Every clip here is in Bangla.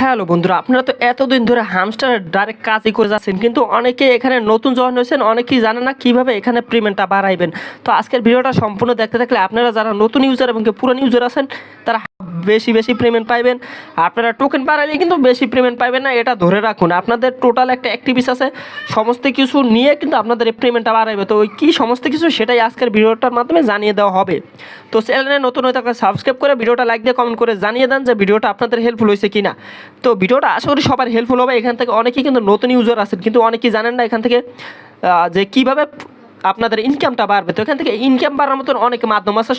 হ্যালো বন্ধুরা, আপনারা তো এতদিন ধরে হামস্টার ডাইরেক্ট কাজই করে যাচ্ছেন, কিন্তু অনেকে এখানে নতুন জয়েন হয়েছেন, অনেকেই জানে না কীভাবে এখানে পেমেন্টটা বাড়াইবেন। তো আজকের ভিডিওটা সম্পূর্ণ দেখতে থাকলে আপনারা যারা নতুন ইউজার এবং পুরনো ইউজার আছেন, তারা বেশি বেশি পেমেন্ট পাইবেন। আপনারা টোকেন বাড়াইলে কিন্তু বেশি পেমেন্ট পাইবেন না, এটা ধরে রাখুন। আপনাদের টোটাল একটা অ্যাক্টিভিস আছে, সমস্ত কিছু নিয়ে কিন্তু আপনাদের পেমেন্টটা বাড়াইবে। তো ওই কী সমস্ত কিছু সেটাই আজকের ভিডিওটার মাধ্যমে জানিয়ে দেওয়া হবে। তো চ্যানেলে নতুন হয়ে থাকলে সাবস্ক্রাইব করে ভিডিওটা লাইক দিয়ে কমেন্ট করে জানিয়ে দেন যে ভিডিওটা আপনাদের হেল্পফুল হয়েছে কিনা। তো ভিডিওটা আশা করি সবার হেল্পফুল হবে। এখান থেকে অনেকেই কিন্তু নতুন ইউজার আছেন, কিন্তু অনেকেই জানেন না এখান থেকে যে কীভাবে আপনাদের ইনকামটা বাড়বে। তো এখান থেকে ইনকাম বাড়ার মতন অনেক মাধ্যম আছে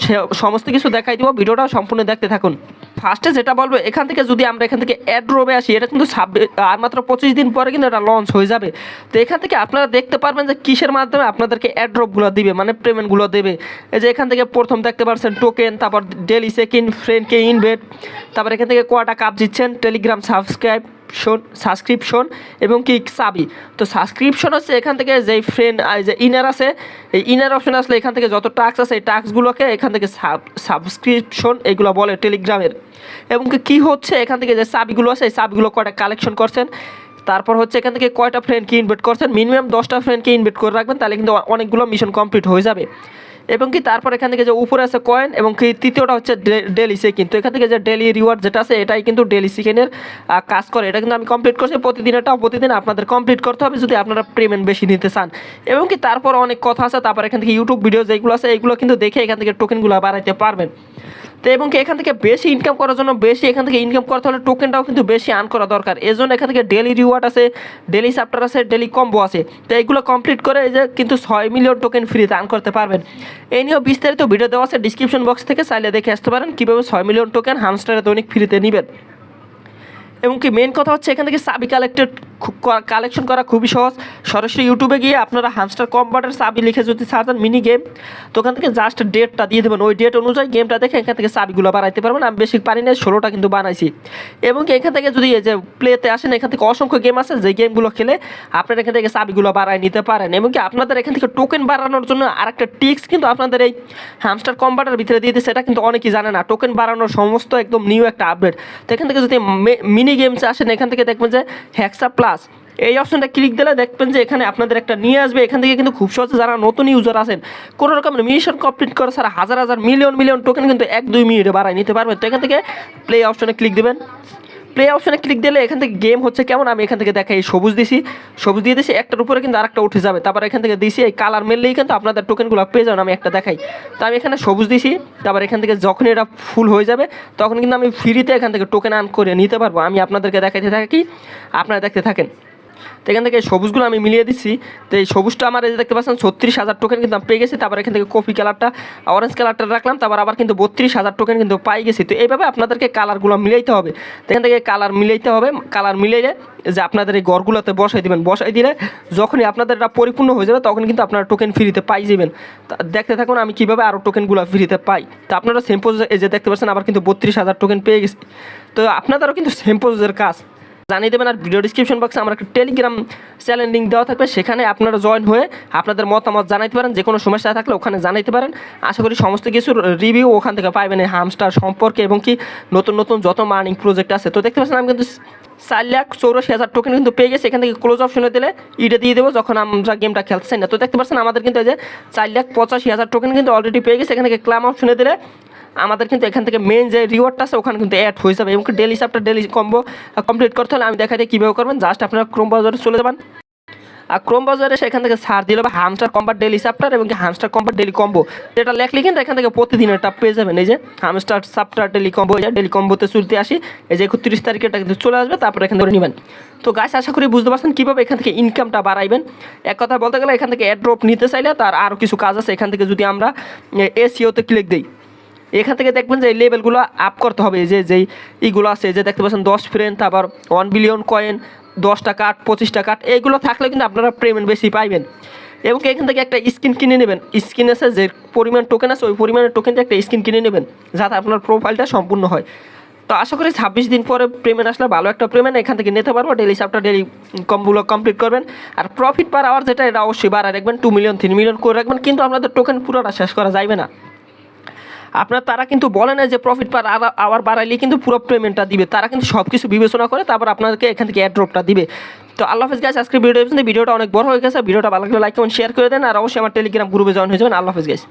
সমস্ত কিছু দেখাই দিব, ভিডিওটা সম্পূর্ণ দেখতে থাকুন। ফার্স্টে যেটা বলব, এখান থেকে যদি আমরা এখান থেকে অ্যাড্রোবে আসি, এটা কিন্তু ছাব্বিশ আর মাত্র পঁচিশ দিন পরে কিন্তু এটা লঞ্চ হয়ে যাবে। তো এখান থেকে আপনারা দেখতে পারবেন যে কিসের মাধ্যমে আপনাদেরকে অ্যাড্রপগুলো দিবে মানে পেমেন্টগুলো দেবে। এই যে এখান থেকে প্রথম দেখতে পাচ্ছেন টোকেন তারপর ডেলি সেকেন্ড ফ্রেন্ডকে ইনভেট তারপর এখান থেকে কটা কাপ দিচ্ছেন টেলিগ্রাম সাবস্ক্রাইব শোন সাবস্ক্রিপশন এবং কি সাবি তো সাবস্ক্রিপশন হচ্ছে এখান থেকে যেই ফ্রেন্ড যে ইনার আছে, এই ইনার অপশন আসলে এখান থেকে যত টাস্ক আছে, এই টাস্কগুলোকে এখান থেকে সাব সাবস্ক্রিপশন এগুলো বলে টেলিগ্রামের এবং কি, কী হচ্ছে, এখান থেকে যে সাবিগুলো আছে, এই সাবিগুলো কয়টা কালেকশন করছেন? তারপর হচ্ছে এখান থেকে কয়টা ফ্রেন্ডকে ইনভাইট করছেন? মিনিমাম দশটা ফ্রেন্ডকে ইনভাইট করে রাখবেন, তাহলে কিন্তু অনেকগুলো মিশন কমপ্লিট হয়ে যাবে। এবং কি তারপর এখান থেকে যে উপরে আছে কয়েন এবং কি তৃতীয়টা হচ্ছে ডেলি সেকেন্ড তো এখান থেকে যে ডেলি রিওয়ার্ড যেটা আছে, এটাই কিন্তু ডেলি সেকেন্ডের কাজ করে। এটা কিন্তু আমি কমপ্লিট করছি। প্রতিদিন এটাও প্রতিদিন আপনাদের কমপ্লিট করতে হবে যদি আপনারা পেমেন্ট বেশি নিতে চান। এবং কি তারপর অনেক কথা আছে। তারপর এখান থেকে ইউটিউব ভিডিও যেগুলো আছে, এগুলো কিন্তু দেখে এখান থেকে টোকেনগুলো বাড়াইতে পারবেন। তো এবং এখান থেকে বেশি ইনকাম করার জন্য বেশি এখান থেকে ইনকাম করতে হলে টোকেনটাও কিন্তু বেশি আর্ন করা দরকার। এজন্য জন্য এখান থেকে ডেলি রিওয়ার্ড আছে ডেলি চ্যাপ্টার আছে ডেলি কম্বো আছে। তো এগুলো কমপ্লিট করে যে কিন্তু ছয় মিলিয়ন টোকেন ফ্রিতে আর্ন করতে পারবেন। এই নিয়েও বিস্তারিত ভিডিও দেওয়া আছে ডিসক্রিপশন বক্স থেকে, চাইলে দেখে আসতে পারেন কীভাবে ছয় মিলিয়ন টোকেন হামস্টারে দৈনিক ফ্রিতে নেবেন। এবং কি মেন কথা হচ্ছে এখান থেকে সাবি কালেক্টেড কালেকশন করা খুবই সহজ। সরাসরি ইউটিউবে গিয়ে আপনারা হামস্টার কম্পার্টার সাবি লিখে যদি সার্চেন মিনি গেম তো ওখান থেকে জাস্ট ডেটটা দিয়ে দেবেন। ওই ডেট অনুযায়ী গেমটা দেখে এখান থেকে সাবিগুলো বানাইতে পারবেন। আমি বেশি পারি না ষোলোটা কিন্তু বানাইছি। এবং কি এখান থেকে যদি এই যে প্লেতে আসেন, এখান থেকে অসংখ্য গেম আছে যে গেমগুলো খেলে আপনারা এখান থেকে সাবিগুলো বাড়ায় নিতে পারেন। এবং কি আপনাদের এখান থেকে টোকেন বাড়ানোর জন্য আরেকটা টিক্স কিন্তু আপনাদের এই হামস্টার কম্পার্টার ভিতরে দিয়ে দিচ্ছে সেটা কিন্তু অনেকেই জানে না। টোকেন বাড়ানোর সমস্ত একদম নিউ একটা আপডেট তো এখান থেকে যদি মিনি গেমস আসেন, এখান থেকে দেখবেন যে হ্যাক্সা প্লাস এই অপশনটা ক্লিক দিলে দেখবেন যে এখানে আপনাদের একটা নিয়ে আসবে। এখান থেকে কিন্তু খুব সহজে যারা নতুন ইউজার আছেন, কোনো রকমের মিশন কমপ্লিট করে ছাড়া হাজার হাজার মিলিয়ন মিলিয়ন টোকেন কিন্তু এক দুই মিনিটে বাড়ায় নিতে পারবেন। তো এখান থেকে প্লে অপশনে ক্লিক দেবেন। প্লে অপশনে ক্লিক দিলে এখান থেকে গেম হচ্ছে কেমন? আমি এখান থেকে দেখাই, সবুজ দিছি। সবুজ দিয়ে দিছি, একটার উপরে কিন্তু আরেকটা উঠে যাবে। তারপর এখান থেকে দিছি, এই কালার মেললেই কিন্তু আপনাদের টোকেনগুলো পেয়ে যাবেন, আমি একটা দেখাই। তো আমি এখানে সবুজ দিছি, তারপর এখান থেকে যখন এটা ফুল হয়ে যাবে, তখন কিন্তু আমি ফ্রিতে এখান থেকে টোকেন আন করে নিতে পারব। আমি আপনাদেরকে দেখাইতে থাকি, আপনারা দেখতে থাকেন। তো এখান থেকে সবুজগুলো আমি মিলিয়ে দিচ্ছি তো এই সবুজটা আমার এই যে দেখতে পাচ্ছেন, ছত্রিশ হাজার টোকেন কিন্তু আমি পেয়ে গেছি। তারপর এখান থেকে কফি কালারটা অরেঞ্জ কালারটা রাখলাম। তারপর আবার কিন্তু বত্রিশ হাজার টোকেন কিন্তু পাই গেছি। তো এইভাবে আপনাদেরকে কালারগুলো মিলাইতে হবে। তো এখান থেকে কালার মিলাইতে হবে। কালার মিলাইলে যে আপনাদের এই গড়গুলোতে বসাই দিবেন। বসাই দিলে যখনই আপনাদের এটা পরিপূর্ণ হয়ে যাবে তখন কিন্তু আপনারা টোকেন ফ্রিতে পাই যাবেন। দেখতে থাকুন আমি কীভাবে আরও টোকেনগুলো ফ্রিতে পাই। তো আপনারা সেম্পোজ এই যে দেখতে পাচ্ছেন, আবার কিন্তু বত্রিশ হাজার টোকেন পেয়ে গেছি। তো আপনাদেরও কিন্তু সেম্পোজের কাজ। জানিয়ে দেবেন আর ভিডিও ডিসক্রিপশন বক্সে আমার একটা টেলিগ্রাম চ্যানেল লিঙ্ক দেওয়া থাকবে। সেখানে আপনারা জয়েন হয়ে আপনাদের মতামত জানাইতে পারেন যে কোনো সমস্যা থাকলে ওখানে জানাইতে পারেন। আশা করি সমস্ত কিছুর রিভিউ ওখান থেকে পাইবেন এই হামস্টার সম্পর্কে এবং কি নতুন নতুন যত মার্নিং প্রজেক্ট আছে। তো দেখতে পাচ্ছেন, আমি কিন্তু চার লাখ চৌরাশি হাজার টোকেন কিন্তু পেয়ে গেছে। এখান থেকে ক্লোজ অপশনে দিলে ইটা দিয়ে দেবো যখন আমরা গেমটা খেলতে চাই না। তো দেখতে পাচ্ছেন, আমাদের কিন্তু এই যে চার লাখ পঁচাশি হাজার টোকেন কিন্তু অলরেডি পেয়ে গেছে। এখান থেকে ক্লাম অপশনে দিলে আমাদের কিন্তু এখান থেকে মেন যে রিওয়ার্ডটা আছে, ওখানে কিন্তু অ্যাড হয়ে যাবে। এবং ডেলি সাপটা ডেলি কম্বো কমপ্লিট করতে হলে আমি দেখা দিই কীভাবে করবেন। জাস্ট আপনারা ক্রোম বাজারে চলে যাবেন। আর ক্রোম বাজারে সেখান থেকে সার দিলে বা হামস্টার কম্বার ডেলি সাপ্টার এবং হামস্টার কম্বার ডেলি কম্বো যেটা লেখলে কিন্তু এখান থেকে প্রতিদিন এটা পেয়ে যাবেন। এই যে hamster chapter daily combo daily কম্বোতে চলতে আসি। এই যে একত্রিশ তারিখে এটা কিন্তু চলে আসবে, তারপরে এখান থেকে নেবেন। তো গাছ আশা করি বুঝতে পারছেন কীভাবে এখান থেকে ইনকামটা বাড়াইবেন। এক কথা বলতে গেলে এখান থেকে অ্যাড্রপ নিতে চাইলে তার আরও কিছু কাজ আছে। এখান থেকে যদি আমরা এসিওতে ক্লিক দিই। এখান থেকে দেখবেন যে এই লেভেলগুলো আপ করতে হবে। যে, যেই ইগুলো আছে যে দেখতে পাচ্ছেন, দশ ফ্রেন্ড তারপর ওয়ান বিলিয়ন কয়েন দশটা কাঠ পঁচিশটা কাঠ এইগুলো থাকলে কিন্তু আপনারা পেমেন্ট বেশি পাইবেন। এবং এখান থেকে একটা স্কিন কিনে নেবেন। স্কিন আছে যে পরিমাণ টোকেন আছে, ওই পরিমাণের টোকেন দিয়ে একটা স্কিন কিনে নেবেন, যাতে আপনার প্রোফাইলটা সম্পূর্ণ হয়। তো আশা করি ছাব্বিশ দিন পরে পেমেন্ট আসলে ভালো একটা পেমেন্ট এখান থেকে নিতে পারব। ডেলি সাপটা ডেলি কমগুলো কমপ্লিট করবেন। আর প্রফিট পার আওয়ার যেটা, এটা অবশ্যই বাড়ায় রাখবেন। টু মিলিয়ন থ্রি মিলিয়ন করে রাখবেন। কিন্তু আপনাদের টোকেন পুরোটা শেষ করা যাবে না। আপনার তারা কিন্তু বলে না যে প্রফিট পার আবার বাড়াইলে কিন্তু পুরো পেমেন্টটা দিবে। তারা কিন্তু সব কিছু বিবেচনা করে তারপর আপনাদেরকে এখান থেকে অ্যাড্রপটা দিবে। তো আল্লাহ হাফিজ গাছ আজকে ভিডিও ভিডিওটা অনেক বড় হয়ে গেছে। ভিডিওটা ভালো লাগলে লাইক কমেন্ট শেয়ার করে দেন। আর অবশ্যই আমার টেলিগ্রাম গ্রুপে জয়েন হয়ে যাবেন। আল্লাহ হাফিজ গাছ